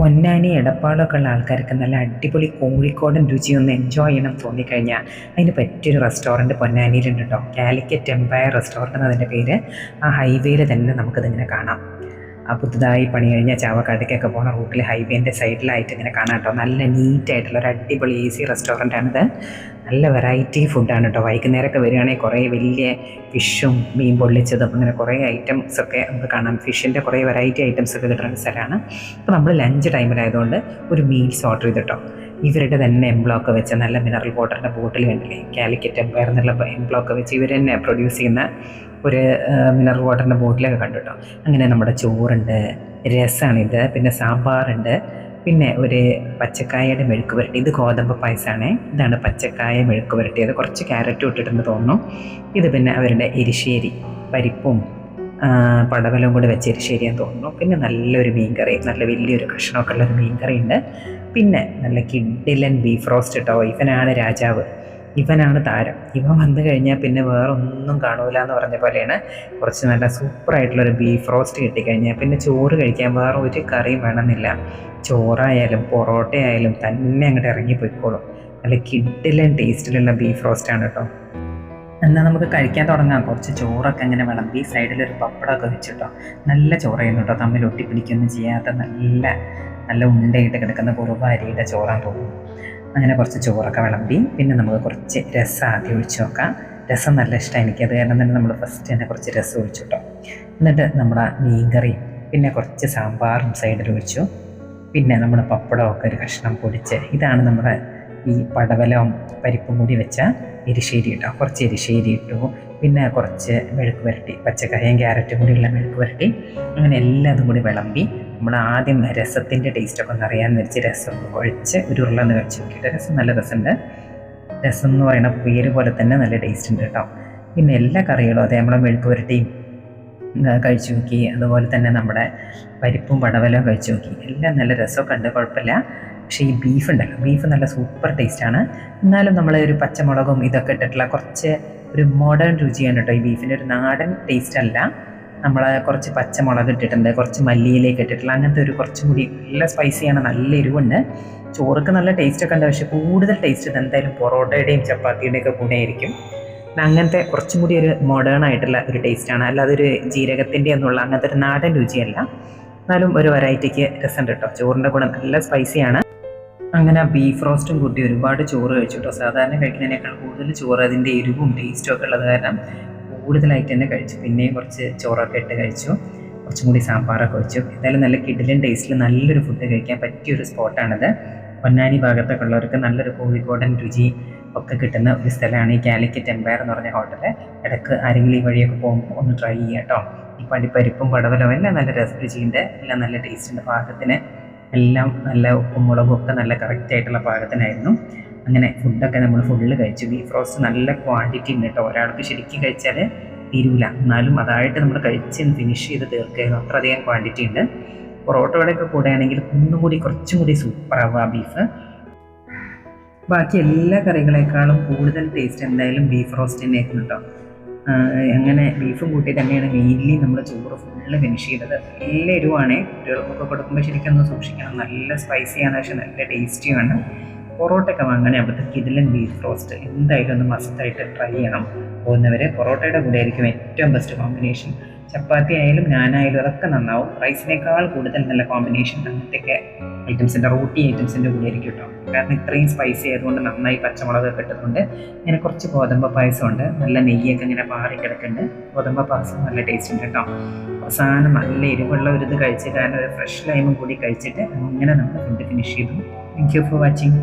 പൊന്നാനി എടപ്പാളൊക്കെ ഉള്ള ആൾക്കാർക്ക് നല്ല അടിപൊളി കോഴിക്കോടൻ രുചി ഒന്ന് എൻജോയ് ചെയ്യണം തോന്നിക്കഴിഞ്ഞാൽ അതിന് പറ്റിയൊരു റെസ്റ്റോറന്റ് പൊന്നാനിയിലുണ്ട് കേട്ടോ കാലിക്കറ്റ് എംപയർ റെസ്റ്റോറന്റ് എന്നതിന്റെ പേര്. ആ ഹൈവേയിൽ തന്നെ നമുക്കിതിങ്ങനെ കാണാം. ആ പുതുതായി പണി കഴിഞ്ഞ ചാവക്കാട്ടേക്കൊക്കെ പോകുന്ന റൂട്ടിൽ ഹൈവേന്റെ സൈഡിലായിട്ട് ഇങ്ങനെ കാണാം കേട്ടോ. നല്ല നീറ്റായിട്ടുള്ള ഒരു അടിപൊളി ഈസി റെസ്റ്റോറന്റ് ആണിത്. നല്ല വെറൈറ്റി ഫുഡാണ് കേട്ടോ. വൈകുന്നേരമൊക്കെ വരികയാണെങ്കിൽ കുറേ വലിയ ഫിഷും മീൻ പൊള്ളിച്ചതും അങ്ങനെ കുറേ ഐറ്റംസ് ഒക്കെ നമുക്ക് കാണാം. ഫിഷിന്റെ കുറേ വെറൈറ്റി ഐറ്റംസ് ഒക്കെ കിട്ടുന്ന സ്ഥലമാണ്. അപ്പോൾ നമ്മൾ ലഞ്ച് ടൈമിലായതുകൊണ്ട് ഒരു മീൽസ് ഓർഡർ ചെയ്തിട്ടോ ഇവരുടെ തന്നെ എംബ്ലോക്ക് വെച്ച നല്ല മിനറൽ വാട്ടറിന്റെ ബോട്ടിൽ കണ്ടില്ലേ? കാലിക്കറ്റ് എംപയർ എന്നുള്ള എംബ്ലോക്ക് വെച്ച് ഇവർ തന്നെ പ്രൊഡ്യൂസ് ചെയ്യുന്ന ഒരു മിനറൽ വാട്ടറിന്റെ ബോട്ടിലൊക്കെ കണ്ടു കേട്ടോ അങ്ങനെ നമ്മുടെ ചോറുണ്ട് രസമാണിത് പിന്നെ സാമ്പാറുണ്ട്. പിന്നെ ഒരു പച്ചക്കായയുടെ മെഴുക്ക് പുരട്ടി. ഇത് ഗോതമ്പ് പായസമാണ് ഇതാണ് പച്ചക്കായ മെഴുക്ക് പുരട്ടിയത്. കുറച്ച് ക്യാരറ്റും ഇട്ടിട്ടുണ്ട് തോന്നുന്നു. ഇത് പിന്നെ അവരുടെ എരിശ്ശേരി പരിപ്പും പടവലവും കൂടി വെച്ച് എരിശ്ശേരിയാന്ന് തോന്നുന്നു. പിന്നെ നല്ലൊരു മീൻകറി നല്ല വലിയൊരു കഷ്ണമൊക്കെ ഉള്ളൊരു മീൻകറി ഉണ്ട് പിന്നെ നല്ല കിഡിലൻ ബീഫ് റോസ്റ്റ് കേട്ടോ ഇവനാണ് രാജാവ്. ഇവനാണ് താരം. ഇവൻ വന്നു കഴിഞ്ഞാൽ പിന്നെ വേറെ ഒന്നും കാണൂല എന്ന് പറഞ്ഞ പോലെയാണ് കുറച്ച് നല്ല സൂപ്പറായിട്ടുള്ളൊരു ബീഫ് റോസ്റ്റ് കിട്ടിക്കഴിഞ്ഞാൽ പിന്നെ ചോറ് കഴിക്കാൻ വേറെ ഒരു കറിയും വേണമെന്നില്ല. ചോറായാലും പൊറോട്ടയായാലും തന്നെ അങ്ങോട്ട് ഇറങ്ങി പോയിക്കോളും നല്ല കിഡിലൻ ടേസ്റ്റിലുള്ള ബീഫ് റോസ്റ്റാണ് കേട്ടോ എന്നാൽ നമുക്ക് കഴിക്കാൻ തുടങ്ങാം. കുറച്ച് ചോറൊക്കെ അങ്ങനെ വിളമ്പി സൈഡിലൊരു പപ്പടമൊക്കെ വെച്ചിട്ടോ. നല്ല ചോറായിരുന്നു കേട്ടോ തമ്മിൽ ഒട്ടിപ്പിടിക്കൊന്നും ചെയ്യാത്ത നല്ല നല്ല ഉണ്ടയിട്ട് കിടക്കുന്ന കുറുവ അരിയുടെ ചോറാന്ന് തോന്നുന്നു. അങ്ങനെ കുറച്ച് ചോറൊക്കെ വിളമ്പി പിന്നെ നമുക്ക് കുറച്ച് രസം ആദ്യം ഒഴിച്ച് നോക്കാം. രസം നല്ല ഇഷ്ടമാണ് എനിക്ക് അത് കാരണം തന്നെ നമ്മൾ ഫസ്റ്റ് തന്നെ കുറച്ച് രസം ഒഴിച്ചു കേട്ടോ എന്നിട്ട് നമ്മുടെ മീൻകറിയും പിന്നെ കുറച്ച് സാമ്പാറും സൈഡിൽ ഒഴിച്ചു. പിന്നെ നമ്മുടെ പപ്പടമൊക്കെ ഒരു കഷ്ണം പൊടിച്ച് ഇതാണ് നമ്മുടെ ഈ പടവലവും പരിപ്പും കൂടി വെച്ച എരിശ്ശേരി ഇട്ടോ കുറച്ച് എരിശ്ശേരി ഇട്ടു. പിന്നെ കുറച്ച് മെഴുക്ക് പുരട്ടി പച്ചക്കറിയും ക്യാരറ്റും കൂടിയുള്ള മെഴുക്ക് പുരട്ടി അങ്ങനെ എല്ലാതും കൂടി വിളമ്പി നമ്മൾ ആദ്യം രസത്തിന്റെ ടേസ്റ്റൊക്കെ ഒന്ന് അറിയാൻ വെച്ച് രസം ഒഴിച്ച് ഒരു ഉരുളന്ന് കഴിച്ച് നോക്കിയിട്ട് രസം നല്ല രസമുണ്ട്. രസം എന്ന് പറയുന്ന പേര് പോലെ തന്നെ നല്ല ടേസ്റ്റ് ഉണ്ട് കേട്ടോ. പിന്നെ എല്ലാ കറികളും അതെ നമ്മളെ മെഴുക്ക് പുരട്ടിയും കഴിച്ച് നോക്കി. അതുപോലെ തന്നെ നമ്മുടെ പരിപ്പും പടവലവും കഴിച്ചു നോക്കി. എല്ലാം നല്ല രസമൊക്കെ ഉണ്ട് കുഴപ്പമില്ല. പക്ഷേ ഈ ബീഫ് ഉണ്ടല്ലോ. ബീഫ് നല്ല സൂപ്പർ ടേസ്റ്റാണ് എന്നാലും നമ്മൾ ഒരു പച്ചമുളകും ഇതൊക്കെ ഇട്ടിട്ടുള്ള കുറച്ച് ഒരു മോഡേൺ രുചിയാണ് കേട്ടോ ഈ ബീഫിന്റെ ഒരു നാടൻ ടേസ്റ്റ് അല്ല. നമ്മൾ കുറച്ച് പച്ചമുളക് ഇട്ടിട്ടുണ്ട് കുറച്ച് മല്ലിയിലേക്ക് ഇട്ടിട്ടുള്ള അങ്ങനത്തെ ഒരു കുറച്ചും കൂടി നല്ല സ്പൈസിയാണ് നല്ല എരിവുണ്ട്. ചോറൊക്കെ നല്ല ടേസ്റ്റ് ഒക്കെ ഉണ്ട് പക്ഷേ കൂടുതൽ ടേസ്റ്റ് ഇത് എന്തായാലും പൊറോട്ടയുടെയും ചപ്പാത്തിയുടെയും ഒക്കെ കൂടെ ആയിരിക്കും. അങ്ങനത്തെ കുറച്ചും കൂടി ഒരു മോഡേൺ ആയിട്ടുള്ള ഒരു ടേസ്റ്റാണ് അല്ലാതെ ഒരു ജീരകത്തിന്റെ എന്നുള്ള അങ്ങനത്തെ ഒരു നാടൻ രുചിയല്ല എന്നാലും ഒരു വെറൈറ്റിക്ക് രസമുണ്ട് കേട്ടോ. ചോറിന്റെ കൂടെ നല്ല സ്പൈസിയാണ് അങ്ങനെ ബീഫ് റോസ്റ്റും കൂട്ടി ഒരുപാട് ചോറ് കഴിച്ചു കേട്ടോ സാധാരണ കഴിക്കുന്നതിനേക്കാൾ കൂടുതൽ ചോറ് അതിന്റെ എരിവും ടേസ്റ്റും ഒക്കെ ഉള്ളത് കാരണം കൂടുതലായിട്ട് തന്നെ കഴിച്ചു. പിന്നെയും കുറച്ച് ചോറൊക്കെ ഇട്ട് കഴിച്ചു. കുറച്ചും കൂടി സാമ്പാറൊക്കെ വെച്ചു. എന്തായാലും നല്ല കിഡിലും ടേസ്റ്റിൽ നല്ലൊരു ഫുഡ് കഴിക്കാൻ പറ്റിയ ഒരു സ്പോട്ടാണിത് പൊന്നാനി ഭാഗത്തൊക്കെ ഉള്ളവർക്ക് നല്ലൊരു കോഴിക്കോടൻ രുചി ഒക്കെ കിട്ടുന്ന ഒരു സ്ഥലമാണ് ഈ കാലിക്കറ്റ് എംപയർ എന്ന് പറഞ്ഞ ഹോട്ടൽ ഇടയ്ക്ക് ആരെങ്കിലും ഈ വഴിയൊക്കെ പോകുമ്പോൾ ഒന്ന് ട്രൈ ചെയ്യാം കേട്ടോ ഈ പടിപ്പരിപ്പും പടവലവും എല്ലാം നല്ല രസ രുചിയുണ്ട്. എല്ലാം നല്ല ടേസ്റ്റുണ്ട് പാകത്തിന് എല്ലാം നല്ല ഉപ്പും മുളകും ഒക്കെ നല്ല കറക്റ്റ് ആയിട്ടുള്ള പാകത്തിനായിരുന്നു. അങ്ങനെ ഫുഡൊക്കെ നമ്മൾ ഫുള്ള് കഴിച്ചു. ബീഫ് റോസ്റ്റ് നല്ല ക്വാണ്ടിറ്റി ഉണ്ട് കേട്ടോ ഒരാൾക്ക് ശരിക്കും കഴിച്ചാൽ തീരൂല. എന്നാലും അതായിട്ട് നമ്മൾ കഴിച്ച് ഫിനിഷ് ചെയ്ത് തീർക്കുകയായിരുന്നു അത്രയധികം ക്വാണ്ടിറ്റി ഉണ്ട്. പൊറോട്ടയുടെയൊക്കെ കൂടെയാണെങ്കിൽ ഒന്നുകൂടി കുറച്ചും കൂടി സൂപ്പറാവുക ബീഫ് ബാക്കി എല്ലാ കറികളേക്കാളും കൂടുതൽ ടേസ്റ്റ് എന്തായാലും ബീഫ് റോസ്റ്റ് തന്നെയായിരുന്നു കേട്ടോ അങ്ങനെ ബീഫും കൂട്ടി തന്നെയാണ് മെയിൻലി നമ്മൾ ചോറ് ഫുള്ള് ഫിനിഷ് ചെയ്തത്. നല്ല എരിവാണ്. കുട്ടികൾക്കൊക്കെ കൊടുക്കുമ്പോൾ ശരിക്കും ഒന്ന് സൂക്ഷിക്കണം. നല്ല സ്പൈസിയാണ് പക്ഷെ നല്ല ടേസ്റ്റിയാണ് പൊറോട്ടയൊക്കെ വാങ്ങാനേ അവിടുത്തെ കിടിലൻ ബീഫ് റോസ്റ്റ് എന്തായാലും ഒന്ന് മസ്റ്റായിട്ട് ട്രൈ ചെയ്യണം. പോകുന്നവർ പൊറോട്ടയുടെ കൂടെ ആയിരിക്കും ഏറ്റവും ബെസ്റ്റ് കോമ്പിനേഷൻ ചപ്പാത്തി ആയാലും ഞാനായാലും അതൊക്കെ നന്നാവും. റൈസിനേക്കാൾ കൂടുതൽ നല്ല കോമ്പിനേഷൻ അങ്ങനത്തെയൊക്കെ ഐറ്റംസിന്റെ റോട്ടി ഐറ്റംസിന്റെ കൂടെ ആയിരിക്കും കേട്ടോ കാരണം ഇത്രയും സ്പൈസി ആയതുകൊണ്ട് നന്നായി പച്ചമുളക് ഇട്ടതുകൊണ്ട് ഇങ്ങനെ കുറച്ച് ഗോതമ്പ പായസം ഉണ്ട് നല്ല നെയ്യൊക്കെ ഇങ്ങനെ പാറി കിടക്കുന്നുണ്ട്. ഗോതമ്പ പായസം നല്ല ടേസ്റ്റ് ഉണ്ട് കേട്ടോ അവസാനം നല്ല എരിവുള്ള ഒരു ഇത് കഴിച്ച് കാരണം ഒരു ഫ്രഷ് ലൈമും കൂടി കഴിച്ചിട്ട് അങ്ങനെ നമ്മൾ ഫുഡ് ഫിനിഷ് ചെയ്തു. Thank you for watching